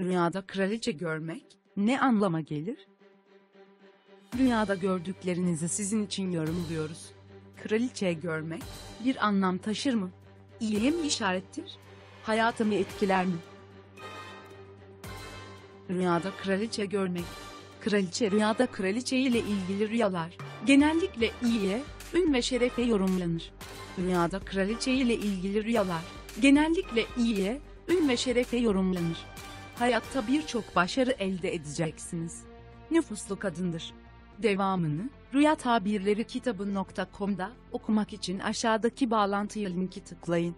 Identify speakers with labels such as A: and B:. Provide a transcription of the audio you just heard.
A: Rüyada kraliçe görmek ne anlama gelir? Rüyada gördüklerinizi sizin için yorumluyoruz. Kraliçe görmek bir anlam taşır mı? İyiye mi işarettir? Hayatımı etkiler mi? Rüyada kraliçe görmek. Kraliçe rüyada kraliçe ile ilgili rüyalar genellikle iyiye, ün ve şerefe yorumlanır. Rüyada kraliçe ile ilgili rüyalar genellikle iyiye, ün ve şerefe yorumlanır. Hayatta birçok başarı elde edeceksiniz. Nüfuslu kadındır. Devamını Rüya Tabirleri kitabı.com'da okumak için aşağıdaki bağlantıya linki tıklayın.